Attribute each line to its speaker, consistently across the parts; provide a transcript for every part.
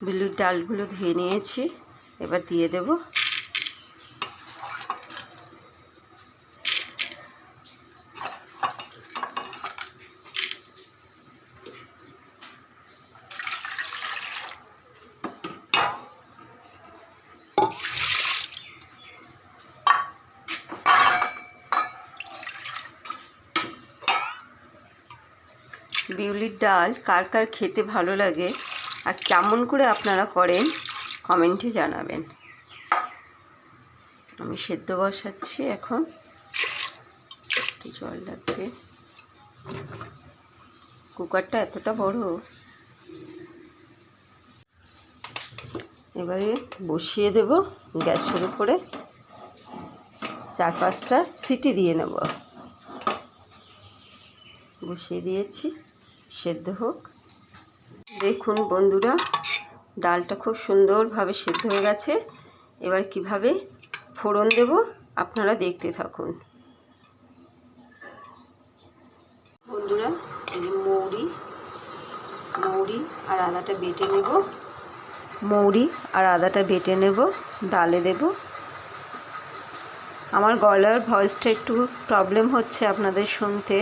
Speaker 1: বিলুর ডালগুলো ধুয়ে নিয়েছি। এবার দিয়ে দেব। বিউলির ডাল কার কার খেতে ভালো লাগে আর কেমন করে আপনারা করেন কমেন্টে জানাবেন। আমি সেদ্ধ বসাচ্ছি এখন। একটু জল লাগবে। কুকারটা এতটা বড়। এবারে বসিয়ে দেব গ্যাসের উপরে। চার পাঁচটা সিটি দিয়ে নেব। বসিয়ে দিয়েছি। সেদ্ধ হোক। দেখুন বন্ধুরা, ডালটা খুব সুন্দরভাবে সেদ্ধ হয়ে গেছে। এবার কীভাবে ফোড়ন দেব আপনারা দেখতে থাকুন। বন্ধুরা, এই যে মৌরি মৌরি আর আদাটা বেটে নেব। মৌরি আর আদাটা বেটে নেব, ডালে দেব। আমার গলার ভয়েসটা একটু প্রবলেম হচ্ছে আপনাদের শুনতে।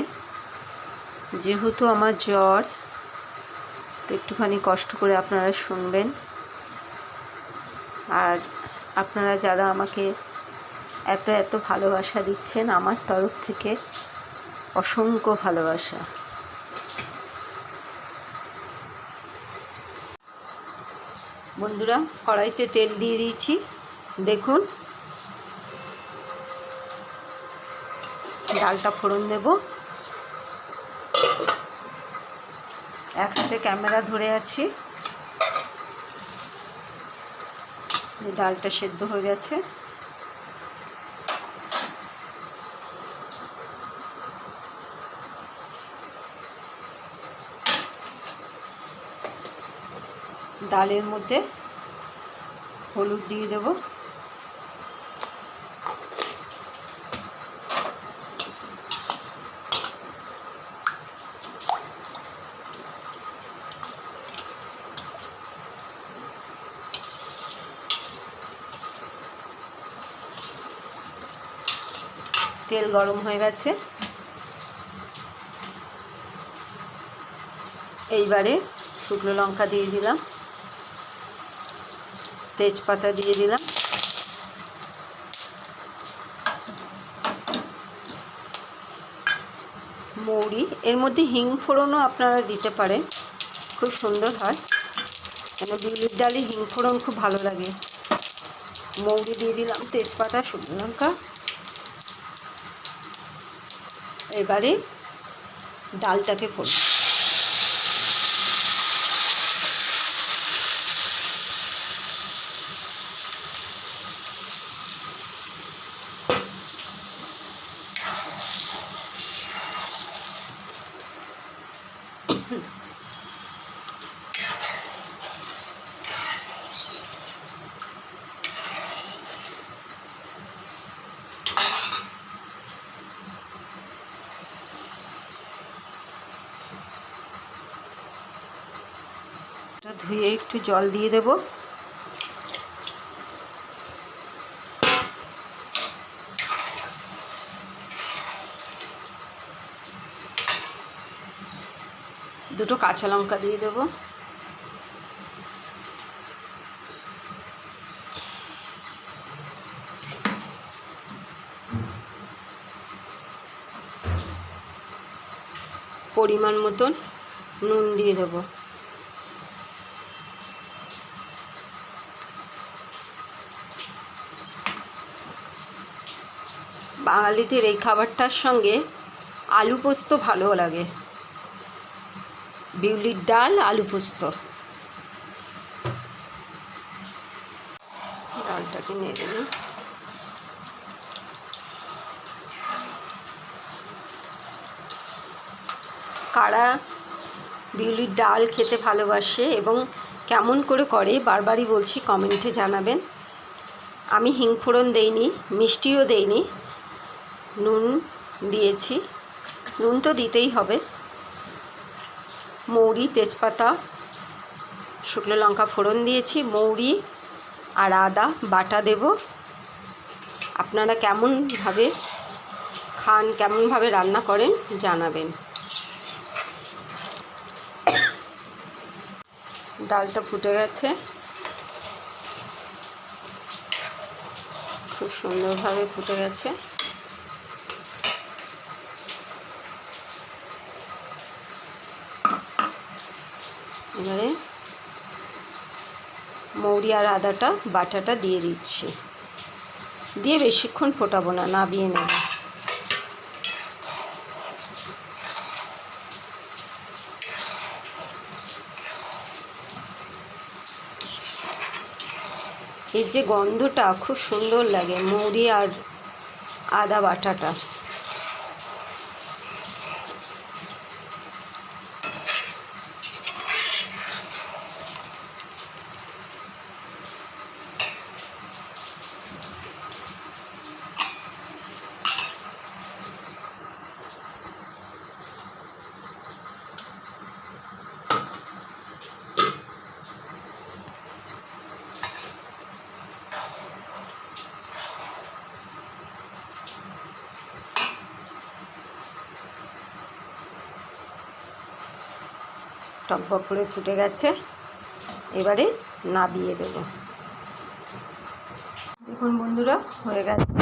Speaker 1: যেহেতু আমার জ্বর তো একটুখানি কষ্ট করে আপনারা শুনবেন। আর আপনারা যারা আমাকে এত এত ভালোবাসা দিচ্ছেন, আমার তরফ থেকে অসংখ্য ভালোবাসা। বন্ধুরা, কড়াইতে তেল দিয়ে দিয়েছি। দেখুন, ডালটা ফোড়ন দেবো। এক হাতে ক্যামেরা ধরে আছি। ডালটা সেদ্ধ হয়ে গেছে। ডালের মধ্যে হলুদ দিয়ে দেবো। তেল গরম হয়ে গেছে। এইবারে শুকনো লঙ্কা দিয়ে দিলাম। তেজপাতা দিয়ে দিলাম। মৌরি, এর মধ্যে হিং ফোড়নও আপনারা দিতে পারেন। খুব সুন্দর হয়। কেন বিউলির ডালে হিং ফোড়ন খুব ভালো লাগে। মৌরি দিয়ে দিলাম তেজপাতা, শুকনো লঙ্কা। এবারে ডালটাকে ফোড় ধুয়ে একটু জল দিয়ে দেব। দুটো কাঁচা লঙ্কা দিয়ে দেব। পরিমাণ মতন নুন দিয়ে দেবো। বাঙালিদের এই খাবারটার সঙ্গে আলু পোস্ত ভালো লাগে। বিউলির ডাল, আলু পোস্ত। ডালটাকে নিয়ে দেবো কারা বিউলির ডাল খেতে ভালোবাসে এবং কেমন করে করে বারবারই বলছি কমেন্টে জানাবেন। আমি হিংফোড়ন দেইনি, মিষ্টিও দেইনি। নুন দিয়েছি। নুন তো দিতেই হবে। মৌরি, তেজপাতা, শুকনো লঙ্কা ফোড়ন দিয়েছি, মৌরি আর আদা বাটা দেব। আপনারা কেমনভাবে খান, কেমনভাবে রান্না করেন জানাবেন। ডালটা ফুটে গেছে। খুব সুন্দরভাবে ফুটে গেছে। এবারে মৌরি আর আদাটা, বাটাটা দিয়ে দিচ্ছি। দিয়ে বেশিক্ষণ ফোটাবো না, নাবিয়ে নেব। এর যে গন্ধটা খুব সুন্দর লাগে, মৌরি আর আদা বাটাটা। টকবক করে ফুটে গেছে। এবারে নাবিয়ে দেবো। দেখুন বন্ধুরা হয়ে গেছে।